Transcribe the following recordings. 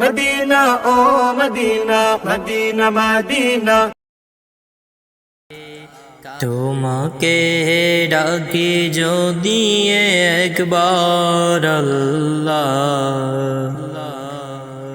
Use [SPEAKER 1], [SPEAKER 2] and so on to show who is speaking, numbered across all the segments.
[SPEAKER 1] Medina ও Medina Medina Medina.
[SPEAKER 2] তোমাকে ডাকি যদি একবার আল্লাহ।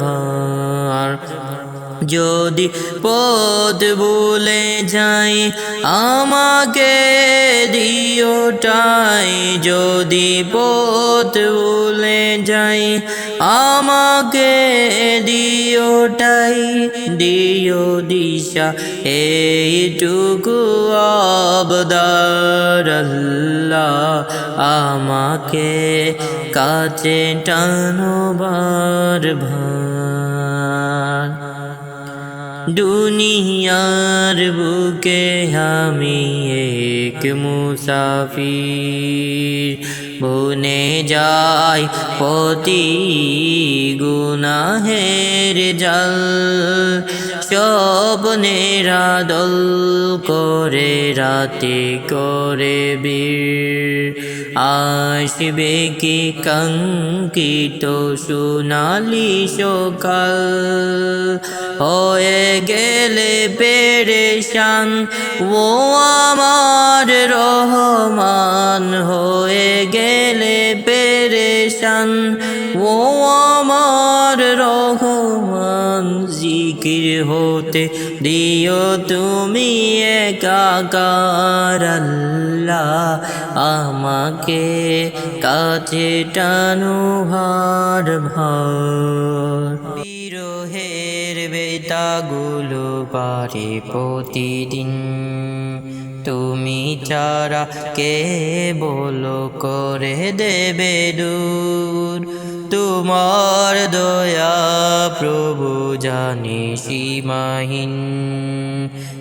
[SPEAKER 2] ভার যদি পদ বলে যাই, আমাকে দিওটাই যদি পথ বলে যাই, আমাকে দিওটাই দিও দিশা, এইটুকু আবদার আল্লাহ আমাকে কাছে টানোবার ভার দুনিয়ার বুকে আমি এক মুসাফির। বনে যাই পতি গুনাহের জল। স্বপ্নেরা দল করে, রাতে করে বীর। আসবে কি কঙ্কিত সোনালি সকাল? হয়ে গেলে পেরেশান, ও আমার রহমান গেলে ও আমার রহমান, জিকির হতে দিও তুমি একাকার আল্লাহ। আমাকে কাছে টানো ভার ভার। বিরোহের বেতাগুলো পারে প্রতিদিন। চারা কে বলো করে দেবে দূর? তোমার দয়া প্রভু জানি সীমাহীন।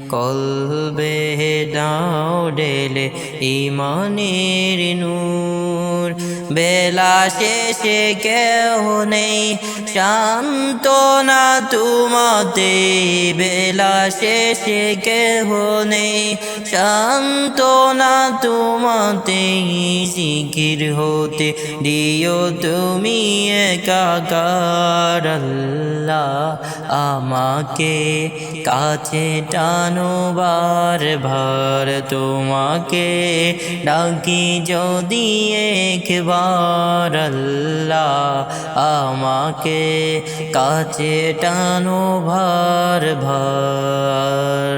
[SPEAKER 2] কলবে দাও ডেলে ইমানের নূর। বেলা শেষে কেহ নেই শান্ত না তোমাতে। বেলা শেষে কেহ নেই শান্ত না তোমাতে শিখির হতে দিও তুমি একাকার আমাকে কাছে টানো ভার তোমাকে ডাকি যদি একবার আমাকে কাছে টানো ভার ভার